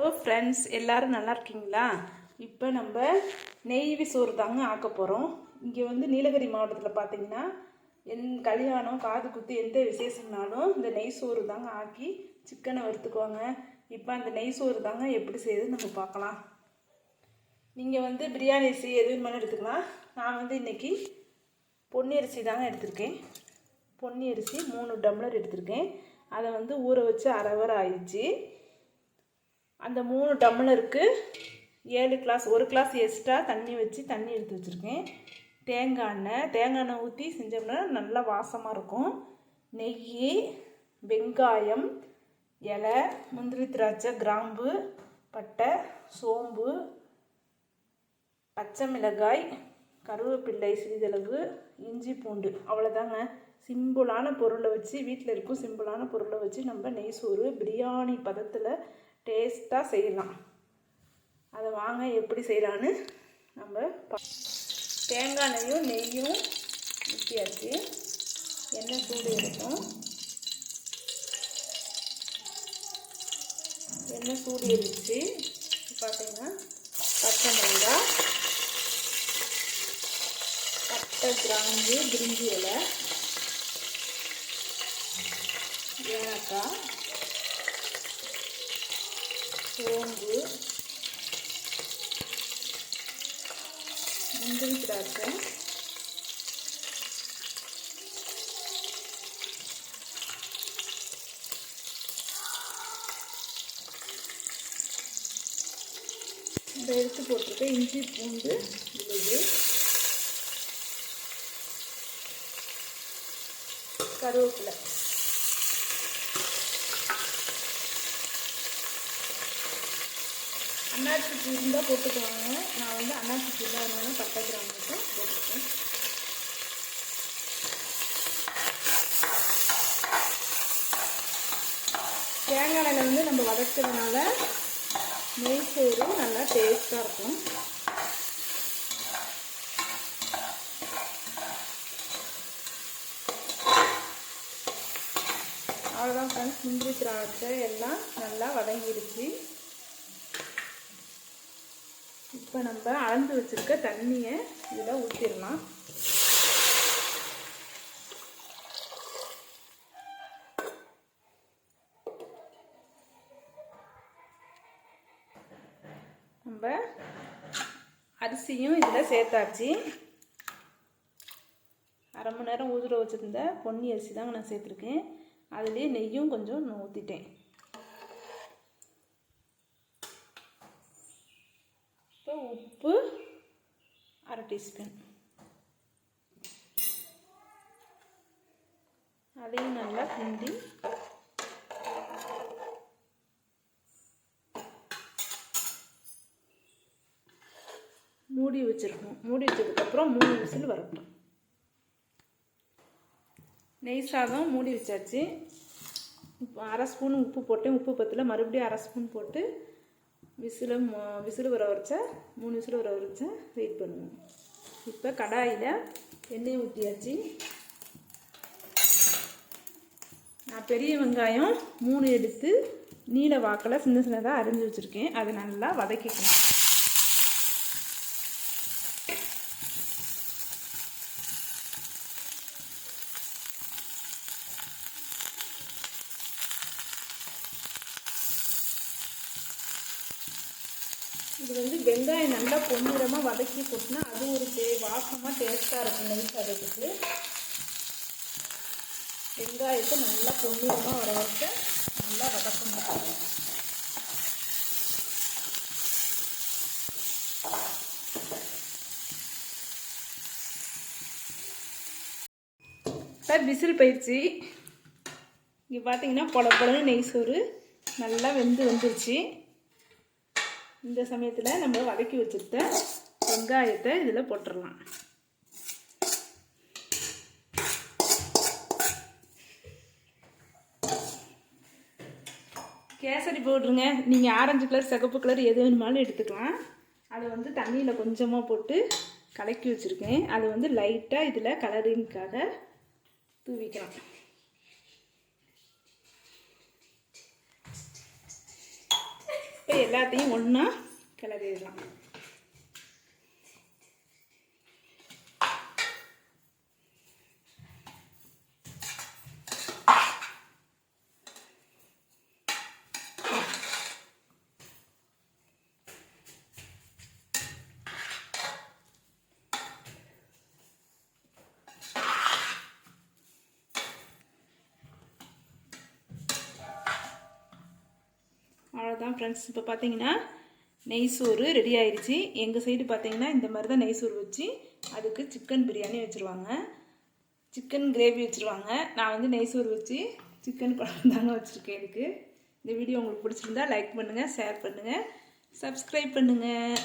Hello friends எல்லோரும் நல்லா இருக்கீங்களா? இப்போ நம்ம நெய்வி சோறு தாங்க ஆக்க போகிறோம் இங்கே வந்து நீலகிரி மாவட்டத்தில் பார்த்தீங்கன்னா என் கல்யாணம் காது குத்து எந்த விசேஷம்னாலும் இந்த நெய் சோறு தாங்க ஆக்கி சிக்கனை வறுத்துக்குவாங்க. இப்போ அந்த நெய் சோறு தாங்க எப்படி செய்யுதுன்னு நம்ம பார்க்கலாம். நீங்கள் வந்து பிரியாணி அரிசி எது வேணுமாலும் எடுத்துக்கலாம். நான் வந்து இன்றைக்கி பொன்னி அரிசி தாங்க எடுத்திருக்கேன். பொன்னி அரிசி மூணு டம்ளர் எடுத்திருக்கேன். அதை வந்து ஊற வச்சு அரை ஹவர் ஆயிடுச்சு. அந்த மூணு டம்ளருக்கு ஏழு கிளாஸ் ஒரு கிளாஸ் எக்ஸ்ட்ரா தண்ணி வச்சு தண்ணி எடுத்து வச்சுருக்கேன். தேங்காய் எண்ணெய் தேங்காய் எண்ணெய் ஊற்றி செஞ்சோம்னா நல்லா வாசமாக இருக்கும். நெய் வெங்காயம் இலை முந்திரி திராட்சை கிராம்பு பட்டை சோம்பு பச்சை மிளகாய் கருவேப்பிள்ளை சிறிதளவு இஞ்சி பூண்டு அவ்வளோதாங்க சிம்பிளான பொருளை வச்சு வீட்டில் இருக்கும் சிம்பிளான பொருளை வச்சு நம்ம நெய் சோறு பிரியாணி பதத்தில் டேஸ்ட்டாக செய்யலாம். அதை வாங்க எப்படி செய்யலான்னு நம்ம பா தேங்காய் நெய்யும் நெய்யும் ஊற்றியாச்சு எண்ணெய் சூடு இருக்கும் எண்ணெய் சூடு இருந்துச்சு பார்த்தீங்கன்னா பச்சை மிளகாய் பட்டை கிராம்பு பிரிஞ்சி இலை ஏலக்காய் சோம்பு முந்திரி திராட்சை இந்த எடுத்து போட்டிருக்கேன் இஞ்சி பூண்டு விழுது கருவேப்பிலை. அன்னாச்சி பூ இருந்தால் போட்டுக்குவாங்க நான் வந்து அன்னாச்சி பூ இல்லாதனால பட்டை கிராம் மட்டும் போட்டுக்கேன் தேங்காய் எண்ணெய் வந்து நம்ம வதக்கிறதுனால நெய் சோறு நல்லா டேஸ்ட்டாக இருக்கும். அவ்வளோதான் ஃப்ரெண்ட்ஸ் முந்திரி திராட்சை எல்லாம் நல்லா வதங்கிடுச்சு இப்போ நம்ம அளந்து வச்சுருக்க தண்ணியை இதில் ஊற்றிடலாம். நம்ம அரிசியும் இதில் சேர்த்தாச்சு. அரை மணி நேரம் ஊதுற வச்சுருந்த பொன்னி அரிசி தாங்க நான் சேர்த்துருக்கேன். அதுலேயே நெய்யும் கொஞ்சம் நான் ஊற்றிட்டேன் இப்போ உப்பு அரை டீஸ்பூன். அதையும் நல்லா கிண்டி மூடி வச்சுருக்கோம் மூடி வச்சதுக்கப்புறம் மூணு விசில் வரட்டும். நெய் சாதம் மூடி வச்சாச்சு. இப்போ அரை ஸ்பூன் உப்பு போட்டேன். உப்பு பத்தில் மறுபடியும் அரை ஸ்பூன் போட்டு விசில் விசில் வர வச்சா மூணு விசில் வர வச்சா வெயிட் பண்ணுவோம் இப்போ கடாயில் எண்ணெய் ஊற்றியாச்சு நான் பெரிய வெங்காயம் மூணு எடுத்து நீல வாக்கில் சின்ன சின்னதாக அரிஞ்சு வச்சுருக்கேன். அதை நல்லா வதக்கிக்கணும் இது வந்து வெங்காயம் நல்லா பொன்னிறமாக வதக்கி கொட்டினா அது ஒரு டே வாசமாக டேஸ்ட்டாக இருக்கும் நெய் சாதத்துக்கு. வெங்காயத்தை நல்லா பொன்னிறமாக வர வச்ச நல்லா வதக்கணும். சார் விசில் பயிற்சி இங்கே பார்த்தீங்கன்னா பொல பொலன்னு நெய் சோறு நல்லா வெந்து வந்துருச்சு. இந்த சமயத்தில் நம்ம வதக்கி வச்சுருக்க வெங்காயத்தை இதில் போட்டுடலாம் கேசரி போடுருங்க நீங்கள் ஆரஞ்சு கலர் சிகப்பு கலர் எது வேணுமாலும் எடுத்துக்கலாம். அதை வந்து தண்ணியில் கொஞ்சமாக போட்டு கலக்கி வச்சுருக்கேன். அதை வந்து லைட்டாக இதில் கலரிங்க்காக தூவிக்கலாம். எல்லாத்தையும் ஒன்றா கிளறிடலாம். அவ்வளோதான் ஃப்ரெண்ட்ஸ் இப்போ பார்த்தீங்கன்னா நெய் சோறு ரெடி ஆயிடுச்சு எங்கள் சைடு பார்த்தீங்கன்னா இந்த மாதிரி தான் நெய் சோறு வச்சு அதுக்கு சிக்கன் பிரியாணி வச்சுருவாங்க. சிக்கன் கிரேவி வச்சுருவாங்க. நான் வந்து நெய் சோறு வச்சு சிக்கன் குழம்பு தாங்க வச்சுருக்கேன் எனக்கு இந்த வீடியோ உங்களுக்கு பிடிச்சிருந்தா லைக் பண்ணுங்கள் ஷேர் பண்ணுங்கள் சப்ஸ்கிரைப் பண்ணுங்கள்